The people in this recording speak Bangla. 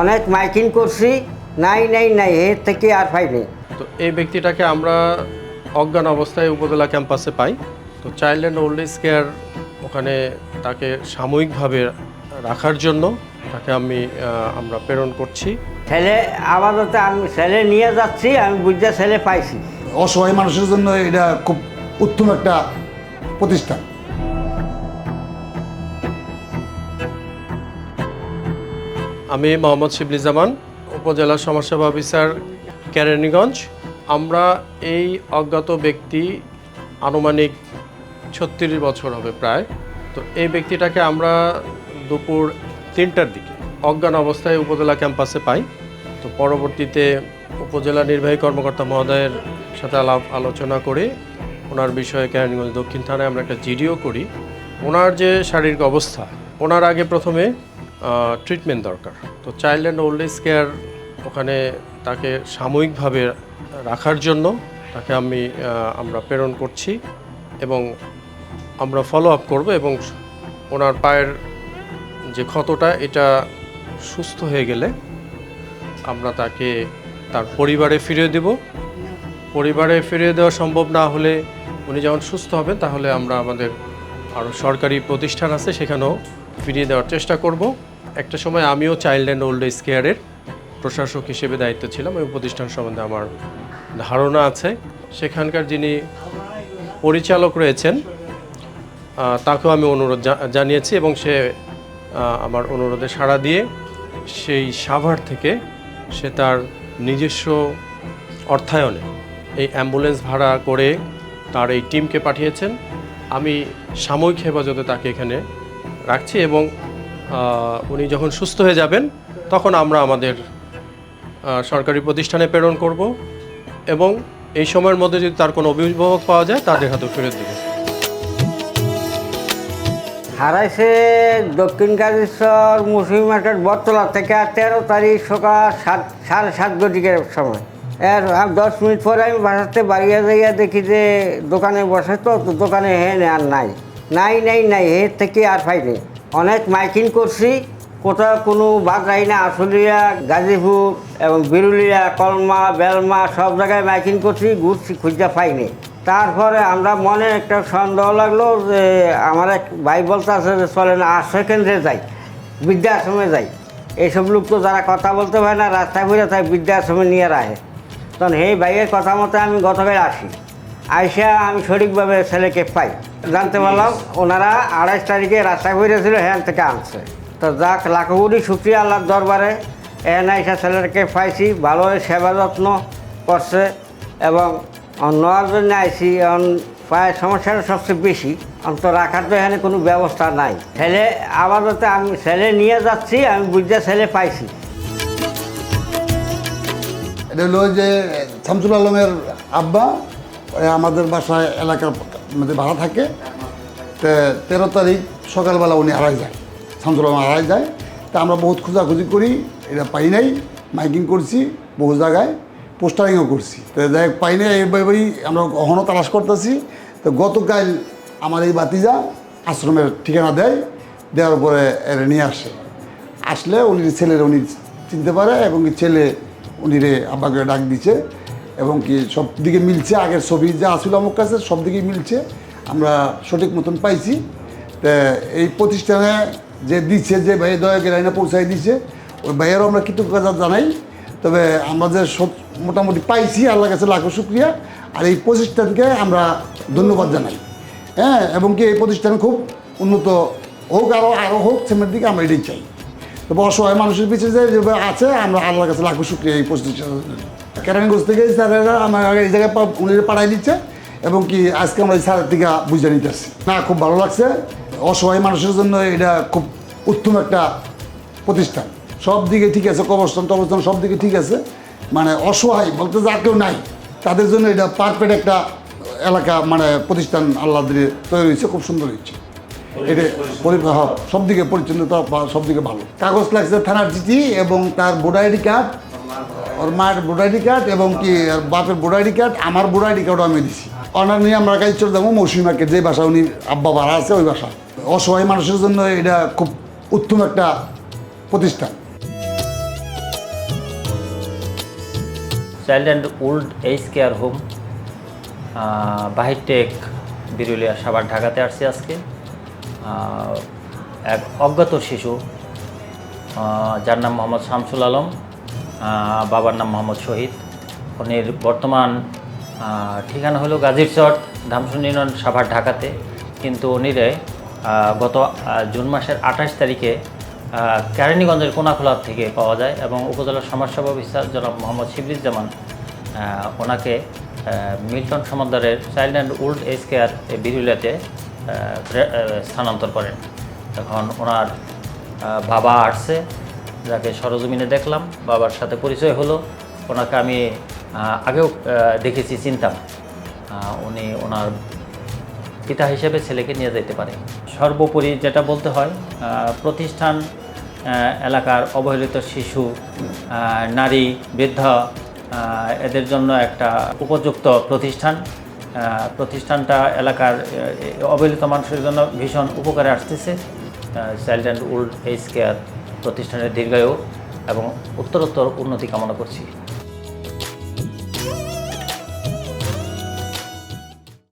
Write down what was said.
অনেক মাইকিং করছি নাই নাই নাই এর থেকে আর পাইনি তো এই ব্যক্তিটাকে আমরা অজ্ঞান অবস্থায় উপজেলা ক্যাম্পাসে পাই। তো child and old age care ওখানে তাকে সাময়িকভাবে রাখার জন্য তাকে আমি আমরা প্রেরণ করছি। ছেলে আপাতত আমি ছেলে নিয়ে যাচ্ছি আমি বুঝতে ছেলে পাইছি। অসহায় মানুষের জন্য এটা খুব উত্তম একটা প্রতিষ্ঠান। আমি মোহাম্মদ শিবলি জামান উপজেলা সমাজসেবা অফিসার কেরানীগঞ্জ। আমরা এই অজ্ঞাত ব্যক্তি আনুমানিক ছত্রিশ বছর হবে প্রায়। তো এই ব্যক্তিটাকে আমরা দুপুর তিনটার দিকে অজ্ঞান অবস্থায় উপজেলা ক্যাম্পাসে পাই। তো পরবর্তীতে উপজেলা নির্বাহী কর্মকর্তা মহোদয়ের সাথে আলাপ আলোচনা করে ওনার বিষয়ে কেরানীগঞ্জ দক্ষিণ থানায় আমরা একটা জিডিও করি। ওনার যে শারীরিক অবস্থা, ওনার আগে প্রথমে ট্রিটমেন্ট দরকার। তো child and old age care ওখানে তাকে সাময়িকভাবে রাখার জন্য তাকে আমি আমরা প্রেরণ করছি এবং আমরা ফলো আপ করব এবং ওনার পায়ের যে ক্ষতটা, এটা সুস্থ হয়ে গেলে আমরা তাকে তার পরিবারে ফিরিয়ে দেব। পরিবারে ফিরিয়ে দেওয়া সম্ভব না হলে উনি যখন সুস্থ হবেন, তাহলে আমরা আমাদের আরও সরকারি প্রতিষ্ঠান আছে, সেখানেও ফিরিয়ে দেওয়ার চেষ্টা করব। একটা সময় আমিও চাইল্ড অ্যান্ড ওল্ড এজ কেয়ারের প্রশাসক হিসেবে দায়িত্ব ছিলাম ওই প্রতিষ্ঠান সম্বন্ধে আমার ধারণা আছে। সেখানকার যিনি পরিচালক রয়েছেন তাকেও আমি অনুরোধ জানিয়েছি এবং সে আমার অনুরোধে সাড়া দিয়ে সেই সাভার থেকে সে তার নিজস্ব অর্থায়নে এই অ্যাম্বুলেন্স ভাড়া করে তার এই টিমকে পাঠিয়েছেন। আমি সাময়িক হেফাজতে তাকে এখানে রাখছি এবং উনি যখন সুস্থ হয়ে যাবেন, তখন আমরা আমাদের সরকারি প্রতিষ্ঠানে প্রেরণ করব এবং এই সময়ের মধ্যে যদি তার কোনো অভিভাবক পাওয়া যায়, তাদের হাতে ফেরত দেবো। হারাইছে দক্ষিণ কালীশ্বর মুসলিম মার্কেট বটতলা থেকে তেরো তারিখ সকাল সাত, সাড়ে সাত ঘটিকের সময়। এর দশ মিনিট পরে আমি বাসাতে বাড়িয়ে যাইয়া দেখি যে দোকানে বসে তো দোকানে হেন আর নাই। নাই নাই নাই এর থেকে আর পাইনি অনেক মাইকিং করছি, কোথাও কোনো বাদ রাই না। আশুলিয়া, গাজীপুর এবং বিরুলিয়া, কলমা, বেলমা, সব জায়গায় মাইকিং করছি, ঘুরছি খুঁজতে পাইনি তারপরে আমরা মনে একটা সন্দেহ লাগল যে আমার এক ভাই বলতে আছে যে, চলেন আশ্রয় কেন্দ্রে যাই, বৃদ্ধাশ্রমে যাই। এইসব লোক তো যারা কথা বলতে পারে না, রাস্তায় ঘুরে তাই বৃদ্ধাশ্রমে নিয়ে রাখে তখন এই ভাইয়ের কথা মতো আমি গতকাল আসি। আইসা আমি সঠিকভাবে ছেলেকে পাই। জানতে পারলাম ওনারা আড়াইশ তারিখে রাস্তায় ঘুরেছিল হ্যান থেকে আনছে। তো যাক লাখগুড়ি শুক্রিয়া আল্লাহর দরবারে। এন আইসা ছেলেকে পাইছি ভালো সেবা যত্ন করছে এবং নেওয়ার জন্য আইসি পায়ের সমস্যাটা সবচেয়ে বেশি। অন্ত রাখার তো এখানে কোনো ব্যবস্থা নাই। ছেলে আপাতত আমি ছেলে নিয়ে যাচ্ছি আমি বুঝতে ছেলে পাইছি। এটা হলো যে শামসুল আলমের আব্বা। আমাদের বাসায় এলাকার মধ্যে ভাড়া থাকে। তো তেরো তারিখ সকালবেলা উনি হারাই যায় শামসুল হারাই যায়। তা আমরা বহুত খোঁজাখুঁজি করি, এটা পাই নাই, মাইকিং করছি বহু জায়গায়, পোস্টারিংও করছি। তো যাই পাই নাই এইভাবেই আমরা অহনও তালাশ করতেছি। তো গতকাল আমার এই বাতিজা আশ্রমের ঠিকানা দেয়, দেওয়ার পরে এর নিয়ে আসে। আসলে উনি ছেলের উনি চিনতে পারে এবং ছেলে উনি রে আব্বাকে ডাক দিছে। এবং কি সব দিকে মিলছে, আগের ছবি যা আসছিল আমার কাছে সব দিকেই মিলছে, আমরা সঠিক মতন পাইছি। তো এই প্রতিষ্ঠানে যে দিচ্ছে যে ভাইয়ের দয়া করে আইনা পৌঁছাই দিছে, ওই ভাইয়েরও আমরা কৃতজ্ঞতা জানাই। তবে আমরা যে সব- মোটামুটি পাইছি আল্লাহ কাছে লাখো শুক্রিয়া। আর এই প্রতিষ্ঠানকে আমরা ধন্যবাদ জানাই। হ্যাঁ এবং কি এই প্রতিষ্ঠান খুব উন্নত হোক আরও আরও হোক, সেমের দিকে আমরা এটাই চাই। তবে অসহায় মানুষের পিছিয়ে যেভাবে আছে, আমরা আল্লাহর কাছে লাখো শুক্রিয়া এই প্রতিষ্ঠানের জন্য। কেরানীগঞ্জ থেকে স্যারেরা আমার আগে এই জায়গায় উনি পাঠাই দিচ্ছে এবং কি আজকে আমরা এই স্যারের থেকে বুঝে নিতে আসছি। না, খুব ভালো লাগছে। অসহায় মানুষের জন্য এটা খুব উত্তম একটা প্রতিষ্ঠান। সব দিকে ঠিক আছে, কবরস্থান, টবরস্থান সব দিকে ঠিক আছে। মানে অসহায় বলতে যা কেউ নাই। তাদের জন্য এটা পারফেক্ট একটা এলাকা মানে প্রতিষ্ঠান আল্লাহ দিয়ে তৈরি হয়েছে, খুব সুন্দর হয়েছে। এটা সব দিকে পরিচ্ছন্নতা সব দিকে ভালো। কাগজ লাগছে থানার চিঠি এবং তার ভোটার আইডি কার্ড। ওর মায়ের ভোটার কার্ড এবং কি আর বাপের ভোটার কার্ড, আমার ভোটার কার্ডও আমি দিছি। অনার নিয়ে আমরা কাজ চলে যাব মৌসুমি মার্কেট যে ভাষা উনি আব্বা ভাড়া আছে, ওই ভাষা অসহায় মানুষের জন্য এটা খুব উত্তম একটা প্রতিষ্ঠান। Child and old age care home Bahirtek Birulia Savar ঢাকাতে আসছি আজকে। এক অজ্ঞাত শিশু যার নাম মোহাম্মদ শামসুল আলম। বাবার নাম মোহাম্মদ শহীদ। উনির বর্তমান ঠিকানা হলো গাজীরচর ধামসুন সাভার ঢাকাতে। কিন্তু উনিরে গত জুন মাসের আঠাশ তারিখে কেরানীগঞ্জের কোনাখোলা থেকে পাওয়া যায় এবং উপজেলার সমাজসেবা অফিসার জনাব মোহাম্মদ শিবলিজ্জামান আহ, ওনাকে Milton সমাদারের child and old age care বিরুলিয়াতে স্থানান্তর করেন। তখন ওনার বাবা আসছে। যাকে সরজমিনে দেখলাম, বাবার সাথে পরিচয় হলো। ওনাকে আমি আগেও দেখেছি, চিনতাম। উনি ওনার পিতা হিসেবে ছেলেকে নিয়ে যেতে পারে। সর্বোপরি যেটা বলতে হয় প্রতিষ্ঠান এলাকার অবহেলিত শিশু নারী, বৃদ্ধা এদের জন্য একটা উপযুক্ত প্রতিষ্ঠান। প্রতিষ্ঠানটা এলাকার অবহেলিত মানুষের জন্য ভীষণ উপকারে আসতেছে। Child and old age care প্রতিষ্ঠানের দীর্ঘায়ু এবং উত্তরোত্তর উন্নতি কামনা করছি।